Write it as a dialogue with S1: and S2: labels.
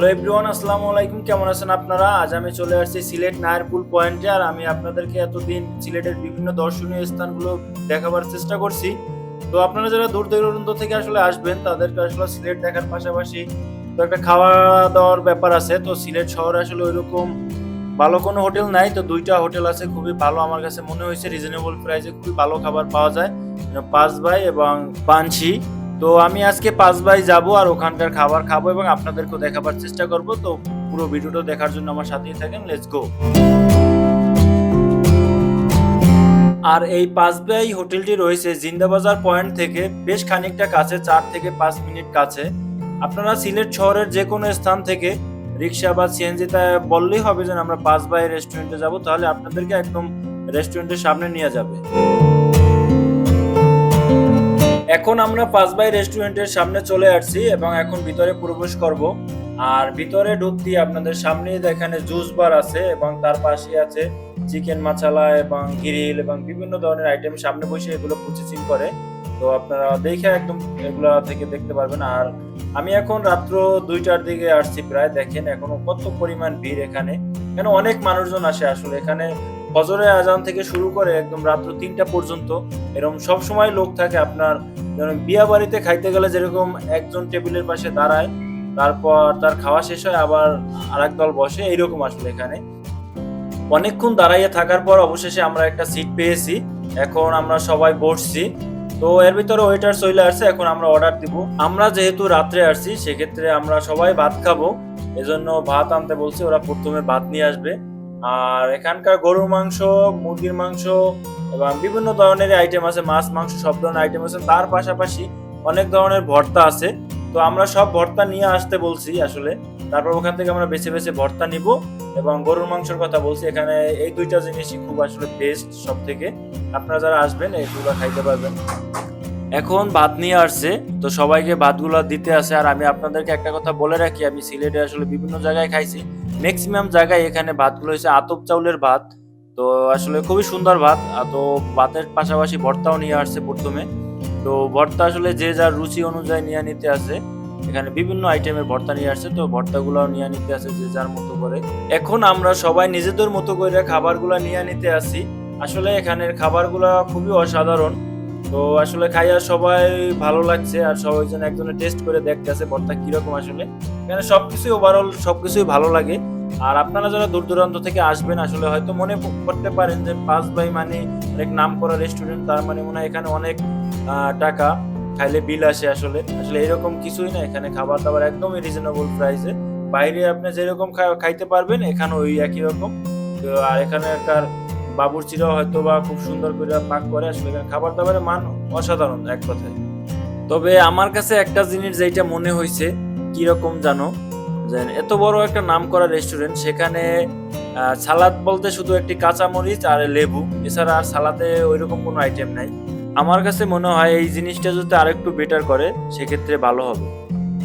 S1: Hello everyone, আসসালামু আলাইকুম। কেমন আছেন আপনারা? আজ আমি চলে আসছি সিলেট নায়ারপুল পয়েন্টে আর আমি আপনাদেরকে এতদিন সিলেটের বিভিন্ন দর্শনীয় স্থানগুলো দেখাবার চেষ্টা করছি। তো আপনারা যারা দূর দূরান্ত থেকে আসলে আসবেন, তাদেরকে আসলে সিলেট দেখার পাশাপাশি তো একটা খাওয়া দাওয়ার ব্যাপার আছে। তো সিলেট শহরে আসলে ওইরকম ভালো কোনো হোটেল নাই। তো দুইটা হোটেল আছে, খুবই ভালো আমার কাছে মনে হয়েছে। রিজনেবল প্রাইসে খুবই ভালো খাবার পাওয়া যায়। পাঁচ বাই এবং পাঞ্ছি তো আমি আজকে পাঁচ ভাই যাব আর ওখানকার খাবার খাব এবং আপনাদেরকেও দেখাবার চেষ্টা করব। তো পুরো ভিডিওটা দেখার জন্য আমার সাথেই থাকেন। লেটস গো আর এই পাঁচ ভাই হোটেলটি রয়েছে জিন্দাবাজার পয়েন্ট থেকে বেশ খানিকটা কাছে, চার থেকে পাঁচ মিনিট কাছে। আপনারা সিলেট শহরের যে কোনো স্থান থেকে রিক্সা বা সিএনজিতে বললেই হবে যে আমরা পাঁচ ভাই রেস্টুরেন্টে যাব। তাহলে আপনাদেরকে একদম রেস্টুরেন্টের সামনে নিয়ে যাবে। এখন আমরা পাঁচ বাই রেস্টুরেন্টের সামনে চলে আসছি এবং এখন ভিতরে প্রবেশ করব। আর ভিতরে ঢুকতে আপনাদের সামনেই এখানে জুস বার আছে এবং তার পাশে আছে চিকেন মাছালা এবং গ্রিল এবং বিভিন্ন ধরনের আইটেম সামনে বসে এগুলো প্রসেসিং করে। তো আপনারা দেখে একদম এগুলো থেকে দেখতে পারবেন। আর আমি এখন রাত্র দুইটার দিকে আসছি প্রায়। দেখেন এখনও কত পরিমাণ ভিড় এখানে। এখানে অনেক মানুষজন আসে আসলে। এখানে ফজরের আজান থেকে শুরু করে একদম রাত্র তিনটা পর্যন্ত, এরকম সব সময় লোক থাকে আপনার, যেমন বিয়া বাড়িতে খাইতে গেলে যেরকম একজন টেবিলের পাশে দাঁড়ায়, তারপর তার খাওয়া শেষ হয়, আবার আরেক দল বসে, এইরকম আসলে এখানে। অনেকক্ষণ দাঁড়াইয়ে থাকার পর অবশেষে আমরা একটা সিট পেয়েছি, এখন আমরা সবাই বসছি। তো এর ভিতরে ওয়েটার চলে আসছে, এখন আমরা অর্ডার দিব। আমরা যেহেতু রাত্রে আসছি, সেক্ষেত্রে আমরা সবাই ভাত খাব, এজন্য ভাত আনতে বলছি, ওরা প্রথমে ভাত নিয়ে আসবে। আর এখানকার গরুর মাংস, মুরগির মাংস এবং বিভিন্ন ধরনের আইটেম আছে, মাছ, মাংস, সব ধরনের আইটেম আছে। তার পাশাপাশি অনেক ধরনের ভর্তা আছে। তো আমরা সব ভর্তা নিয়ে আসতে বলছি আসলে। তারপর ওখান থেকে আমরা বেছে বেছে ভর্তা নিব এবং গরুর মাংসের কথা বলছি। এখানে এই দুইটা জিনিসই খুব আসলে বেস্ট সব থেকে আপনারা যারা আসবেন এইগুলো খাইতে পারবেন। এখন ভাত নিয়ে আসছে। তো সবাইকে ভাতগুলো দিতে আছে। আর আমি আপনাদেরকে একটা কথা বলে রাখি। আমি সিলেটে আসলে বিভিন্ন জায়গায় খাইছি। ম্যাক্সিমাম জায়গায় এখানে ভাতগুলো হচ্ছে আতপ চাউলের ভাত। তো আসলে খুবই সুন্দর ভাত। তো ভাতের পাশাপাশি ভর্তাও নিয়ে আসছে প্রথমে। তো ভর্তা আসলে যে যার রুচি অনুযায়ী নিয়ে নিতে আছে এখানে বিভিন্ন আইটেমের ভর্তা নিয়ে আসছে। তো ভর্তাগুলো নিয়ে নিতে আসে যে যার মতো করে। এখন আমরা সবাই নিজেদের মতো করে খাবারগুলো নিয়ে নিতে আসি। আসলে এখানের খাবারগুলো খুবই অসাধারণ। তো আসলে খাইয়া সবাই ভালো লাগছে আর সবাই যেন একজনে টেস্ট করে দেখতেছে ভর্তা কীরকম আসলে। এখানে সবকিছুই ওভারঅল সবকিছুই ভালো লাগে। আর আপনারা যারা দূর দূরান্ত থেকে আসবেন, আসলে হয়তো মনে করতে পারেন যে পাঁচ ভাই মানে অনেক নাম করা রেস্টুরেন্ট তার মানে মনে হয় এখানে অনেক টাকা খাইলে বিল আসে আসলে। আসলে এরকম কিছুই না, এখানে খাবার দাবার একদমই রিজনেবল প্রাইসে বাইরে আপনি যেরকম খাইতে পারবেন এখানে ওই একই রকম। তো আর এখানে একটা বাবুর্চিরাও হয়তো বা খুব সুন্দর করে পাক করে, আসলে খাবার দাবারের মান অসাধারণ এক কথায়। তবে আমার কাছে একটা জিনিস যেটা মনে হয়েছে কীরকম জানো? এত বড় একটা নাম করা রেস্টুরেন্ট, সেখানে সালাদ বলতে শুধু একটি কাঁচামরিচ আর লেবু, এছাড়া আর সালাদে ওইরকম কোনো আইটেম নাই। আমার কাছে মনে হয় এই জিনিসটা যদি আরেকটু বেটার করে, সেক্ষেত্রে ভালো হবে।